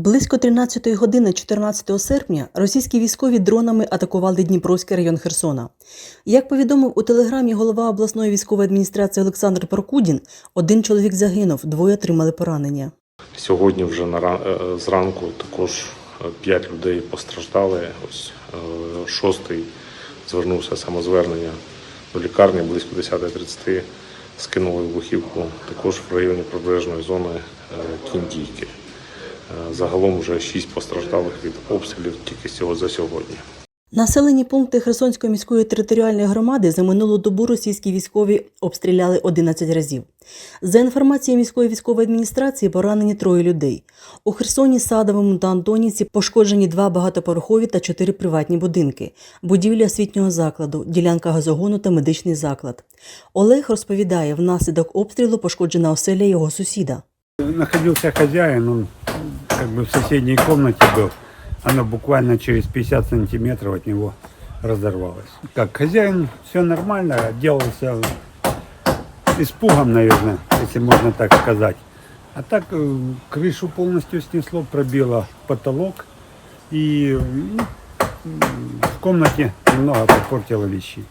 Близько 13-ї години 14 серпня російські військові дронами атакували Дніпровський район Херсона. Як повідомив у телеграмі голова обласної військової адміністрації Олександр Прокудін, один чоловік загинув, двоє отримали поранення. Сьогодні вже на е, зранку також е, п'ять людей постраждали. Ось е, шостий звернувся самозвернення до лікарні близько 10.30 скинули вибухівку також в районі прибережної зони Кіндійки. Е, Загалом вже шість постраждалих від обстрілів тільки всього за сьогодні. Населені пункти Херсонської міської територіальної громади за минулу добу російські військові обстріляли 11 разів. За інформацією міської військової адміністрації, поранені троє людей. У Херсоні, Садовому та Антонівці пошкоджені два багатоповерхові та чотири приватні будинки, будівля освітнього закладу, ділянка газогону та медичний заклад. Олег розповідає, внаслідок обстрілу пошкоджена оселя його сусіда. Находился хозяин, он как бы в соседней комнате был. Оно буквально через 50 сантиметров от него разорвалось. Как хозяин, все нормально, отделался испугом, наверное, если можно так сказать. А так э, крышу полностью снесло, пробило потолок и в комнате немного попортило вещи.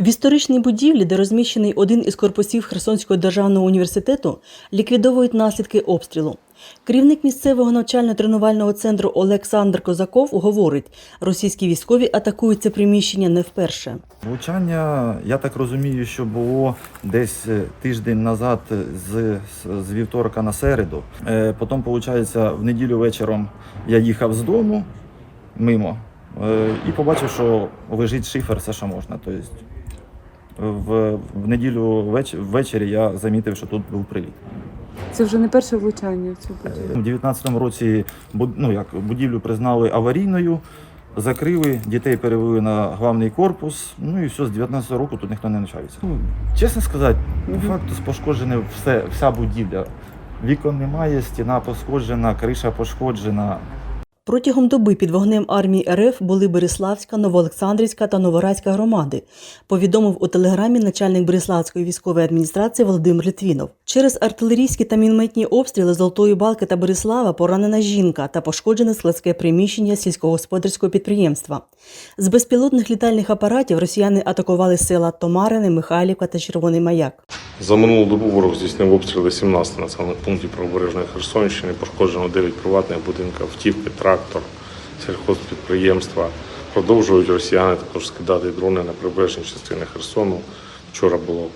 В історичній будівлі, де розміщений один із корпусів Херсонського державного університету, ліквідовують наслідки обстрілу. Керівник місцевого навчально-тренувального центру Олександр Козаков говорить, російські військові атакують це приміщення не вперше. Влучання, я так розумію, що було десь е, тиждень назад з, з, вівторка на середу. Е, потім, виходить, в неділю вечором я їхав з дому мимо е, і побачив, що лежить шифер, все, що можна. Тобто, в, в неділю веч, ввечері я замітив, що тут був приліт. Це вже не перше влучання в цю будівлю. У 19-му році ну, як, будівлю признали аварійною, закрили, дітей перевели на главний корпус. Ну і все, з 19-го року тут ніхто не навчається. Ну, чесно сказати, по факту пошкоджена все, вся будівля. Вікон немає, стіна пошкоджена, криша пошкоджена. Протягом доби під вогнем армії РФ були Береславська, Новоолександрівська та Новорадська громади, повідомив у телеграмі начальник Береславської військової адміністрації Володимир Литвінов. Через артилерійські та мінометні обстріли Золотої Балки та Береслава поранена жінка та пошкоджене складське приміщення сільськогосподарського підприємства. З безпілотних літальних апаратів росіяни атакували села Томарине, Михайлівка та Червоний Маяк. За минулу добу ворог здійснив обстріли 17 населених пунктів правобережної Херсонщини. Пошкоджено 9 приватних будинків, автівки, трактор, сільхозпідприємства. Продовжують росіяни також скидати дрони на прибережні частини Херсону. Вчора було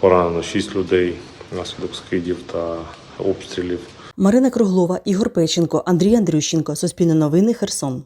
поранено 6 людей внаслідок скидів та обстрілів. Марина Круглова, Ігор Печенко, Андрій Андрющенко. Суспільне новини. Херсон.